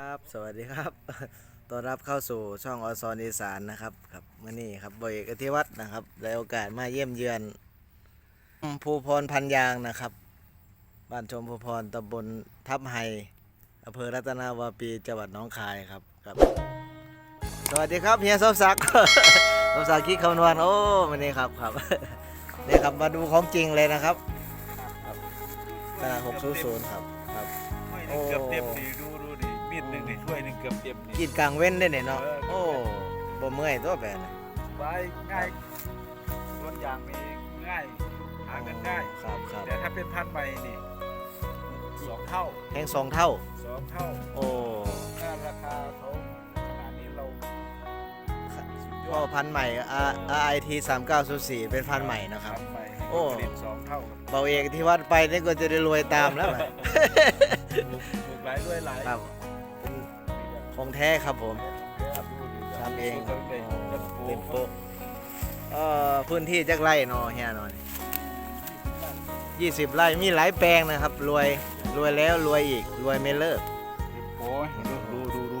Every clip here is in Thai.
ครับ สวัสดีครับต้อนรับเข้าสู่ช่องอซอนอีสานนะครับครับมื่อนี้ครับบอยเอกอธิวัฒน์นะครับได้โอกาสมาเยี่ยมเยือนภูพรพันยางนะครับบ้านชมภูพรตำบลทับไฮอำเภอรัตนาวาปีจังหวัดหน้องคายครับครับ สวัสดีครับเฮียสมศักดิ์สมศักดิ์คิดคำนวณโอ้มันนี่ครับครับนี่ครับมาดูของจริงเลยนะครับครับขนาด600ครับครับไม่นี่เกือบเต็ มดีดูดูดิมีดหนึ่งนี่ถ้วยหนึ่งเกือบเต็มนี่ กินกลางเว้นได้เนี่ยเนาะ เออ โอ้บ่เมื่อยตัวแปลนะไว้ง่ายส่วนอย่างมีง่ายหาเงินง่าย ครับครับแต่ถ้าเป็นพันใบนี่สองเท่าแห้งสองเท่า สองเท่าโอ้ถ้าราคาเขาขนาดนี้เราสุดยก็อดพันธุ์ใหม่ R RIT 3904เป็นพันธุ์ใหม่นะครับ พันใบโอ้ผลิตสองเท่าครับเบาเอกที่วัดไปนี่ก็จะได้รวยตามแล้วแหละ ปลูกปลูกหลายด้วยหลายครับเป็น ของแท้ครับผมครับดูดิทำเองปลูกเลยโอ้จะปลูเป็นกโป๊ะเอ่อพื้นที่จักไร่เนอเฮียหนอยยี่สิบไร่มีหลายแปลงนะครับ รวยรวยแล้วรวยอีกรวยไม่เลิกโอ้ยดูดูดูดู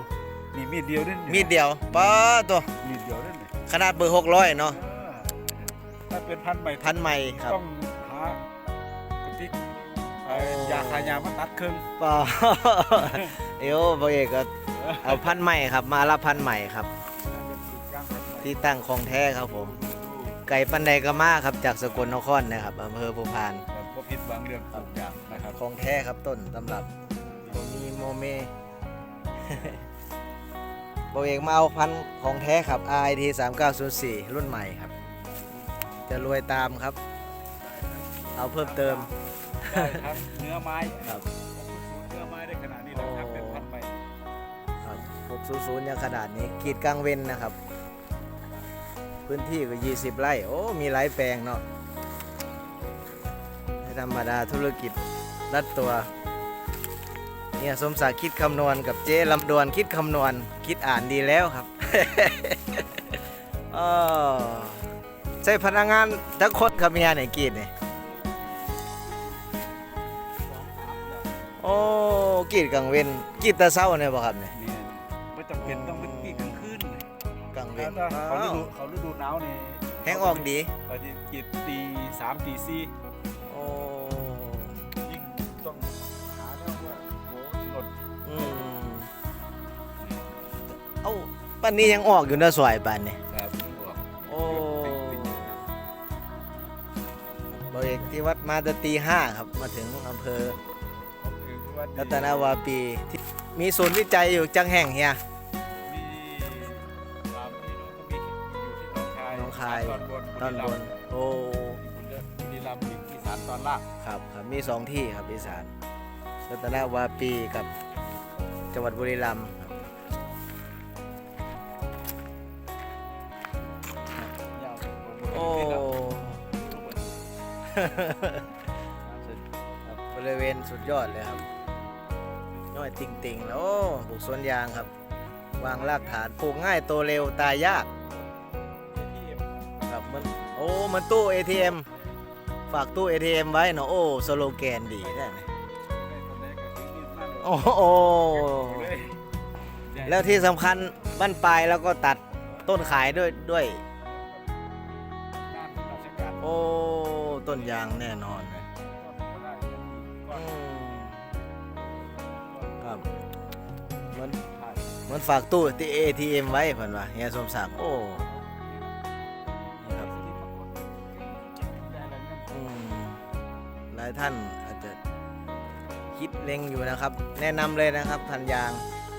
นี่มีดเดียวนี่มีดเดียวป้าตัวมีดเดียวนี่นี่ขนาดเบอร์หกร้อยเนาะเออถ้าเป็นพันใบพันธุ์ใหม่ครับต้องหากระติกเอ่อโอ้ ยาคายามาตัดครึ่งเปล่าเดี๋ยวเบาเอกก็เอาพันธุ์ใหม่ครับ มารับพันธุ์ใหม่ครับ ที่ตั้งของแท้ครับผม ไก่ปันใดก็มาครับจากสกลนครนะครับอำเภอภูพานแบบบ่ผิดหวังเรื่องปลูกยางนะครับของแท้ครับต้นตำรับโมมีโมเมเบาเอกมาเอาพันธุ์ของแท้ครับ RIT 3904 รุ่นใหม่ครับ จะรวยตามครับ เอาเพิ่มเติม ได้ทั้งเนื้อไม้ครับ เนื้อไม้ได้ขนาดนี้แล้วครับเป็นพันใบครับ600ยังขนาดนี้กรีดกลางเว้นนะครับ พื้นที่ก็ 20 ไร่ โอ้ มีหลายแปลงเนาะไม่ธรรมดาธุรกิจรัดตัว เนี่ยสมศักดิ์คิดคำนวณกับเจ๊ลำดวนคิดคำนวณ คิดอ่านดีแล้วครับเออใช่พนักงานทั้งคนครับเมียไหนกรีดเนี่ย กรีดกลางเว้นกรีดแตะเศร้าเนี่ยบ่ครับเนี่ยเนี่ยไม่จำเป็นต้องเป็นปีกลางคืนเลยกลางเว้นถ้าเขาฤอ้าวดูเขาฤดูหนาวนี่แห้งออกดีเขาจะกินตีสามตีสี่โอ้ยิ่งต้องหาแล้วว่าโหสดอืมเอ้าปันนี้ยังออกอยู่นะสวยปันนี่ครับโอ้บริเอกที่วัดมาแตตีห้าครับมาถึงอำเภอ รัตนาวาปีที่มีศูนย์วิจัยอยู่จังแห่งเฮีย มีลามที่นู้นก็มีอยู่ที่หนองคายหนองคาย ตอนบนตอนบน โอ้บุรีรัมย์อีสานตอนล่างครับครับมีสองที่ครับอีสานรัตนาวาปีกับจังหวัดบุรีรัมย์ครับยาวโอ้สุดครับบริเวณสุดยอดเลยครับ น้อยติงติงๆแล้วโอ้ปลูกสวนยางครับ วางรากฐานปลูกง่ายโตเร็วตายยากครับมันโอ้มันตู้ ATM ฝากตู้ ATM ไว้เนาะโอ้สโลแกนดีได้ไหมโอ้โหแล้วที่สำคัญบ้านปลายแล้วก็ตัดต้นขายด้วยด้วย โอ้ ต้นยางแน่นอน ครับเหมือนเหมือนฝากตู้ที่ ATM ไว้เพิ่นว่าเฮียสมศักดิ์โอ้นี่ครับอืมหลายท่านอาจจะคิดเล็งอยู่นะครับ แนะนำเลยนะครับพันยาง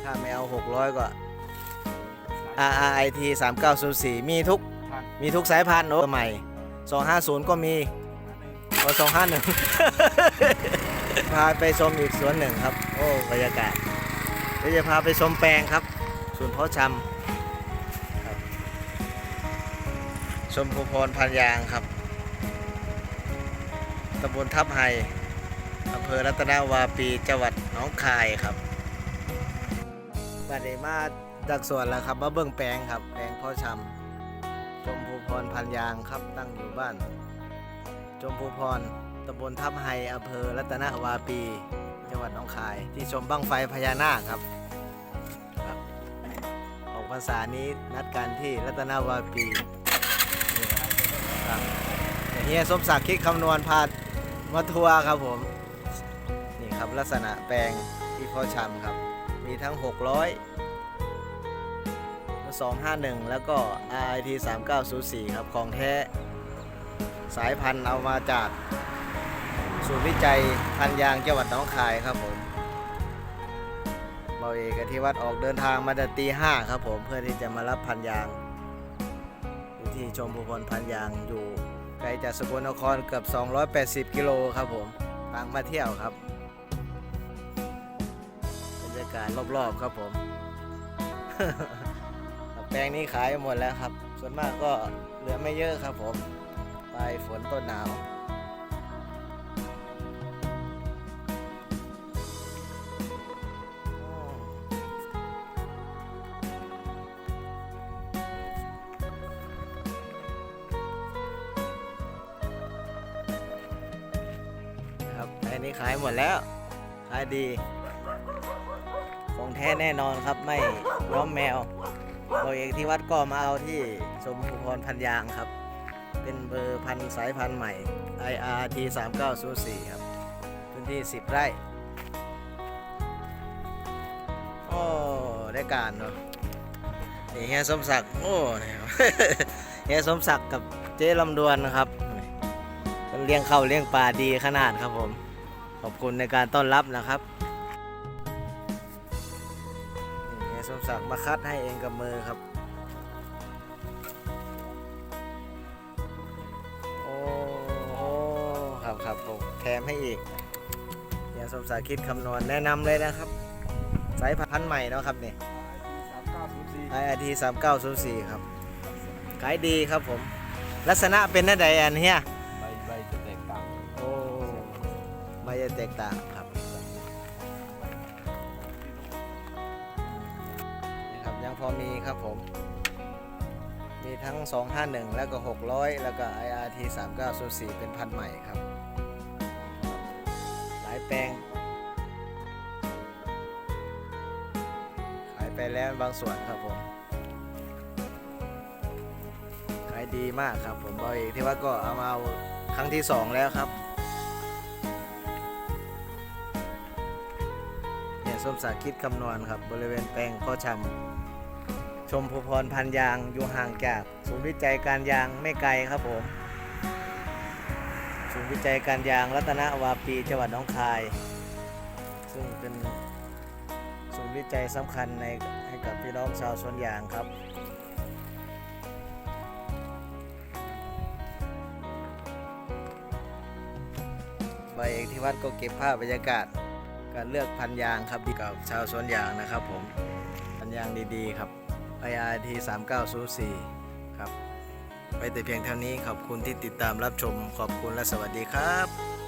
ถ้าไม่เอา 600 ก็ RRIT 3904 มีทุก มีทุกสายพันธุ์โอ้ใหม่ 250 ก็มีโอ้251 พาไปชมอีกสวนหนึ่งครับ โอ้บรรยากาศเดี๋ยวจะพาไปชมแปลงครับศูนเพาะชำครับ ชมภูพรพันยางครับตำบลทับไฮอำเภอรัตนาวาปีจังหวัดหนองคายครับบัดนี้มาจากสวนแล้วครับมาเบิ่งแปลงครับ แปลงเพาะชำชมพูพรพันยางครับตั้งอยู่บ้าน ชมพูพรำบลทับไฮอำเภอรัตนวาปี จังหวัดหนองคาย ที่ชมบั้งไฟพญานาคครับพรรษานี้นัดกันที่รัตนาวาปีครับอย่างเฮียสมศักดิ์คิดคำนวณพามาทัวร์ครับผม นี่ครับลักษณะแปลงที่พ่อชำครับ มีทั้ง 600 251 แล้วก็ RIT 3904 ครับ ของแท้สายพันธุ์เอามาจาก ศูนย์วิจัยพันยางจังหวัดหน้องคายครับผมเบาเอกที่วัดออกเดินทางมาแต่ตีห้าครับผมเพื่อที่จะมารับพันยางที่ชมพูพรพันยางอยู่ไกลจากสกลนครเกือบ 280 กิโลครับผมต่างมาเที่ยวครับบรรยากาศรอบๆครับผม แปลงนี้ขายหมดแล้วครับ ส่วนมากก็เหลือไม่เยอะครับผมปลายฝนต้นหนาว นี้ขายหมดแล้ว ขายดี ของแท้แน่นอนครับไม่ย้อมแมวเราเองที่วัดก็มาเอาที่สมภูพรพันยางครับ เป็นเบอร์พันสายพันธุ์ใหม่ IRT 3904ครับพื้นที่ 10 ไร่โอ้ได้การเนาะนี่เฮียสมศักดิ์โอ้เนี่ยเฮียสมศักดิ์กับเจ๊ลำดวนนะครับเลี้ยงเข้าเลี้ยงปลาดีขนาดครับผม ขอบคุณในการต้อนรับนะครับนี่เฮียสมศักดิ์มาคัดให้เองกับมือครับ โอ้โอ้ครับครับผมแถมให้อีกเฮียสมศักดิ์คิดคำนวณแนะนำเลยนะครับ สายพันธุ์ใหม่เนาะครับนี่สามเก้าศูนย์สี่ IRT 3904ครับขายดีครับผม ลักษณะเป็นหน้าใดอันเฮีย จะแตกต่างครับนะครับยังพอมีครับผม มีทั้ง 251 แล้วก็ 600 แล้วก็ IRT 3904เป็นพันใหม่ครับ หลายแปลง ขายไปแล้วบางส่วนครับผมขายดีมากครับผมบอยเอกที่ว่าก็เอามาเอาครั้งที่สองแล้วครับ ส้มสาคิดคำนวณครับ บริเวณแปลงพ่อชำชมภูพรพันยางอยู่ห่างจากศูนย์วิจัยการยางไม่ไกลครับผมศูนย์วิจัยการยางรัตนวาปีจังหวัดน้องคาย ซึ่งเป็นศูนย์วิจัยสำคัญในให้กับพี่น้องชาวสวนยางครับใบเอกที่วัดก็เก็บภาพบรรยากาศ การเลือกพันยางครับดีกับชาวสวนยางนะครับผมพันยางดีๆครับ IRT 3904ครับ ไปแต่เพียงเท่านี้ขอบคุณที่ติดตามรับชมขอบคุณและสวัสดีครับ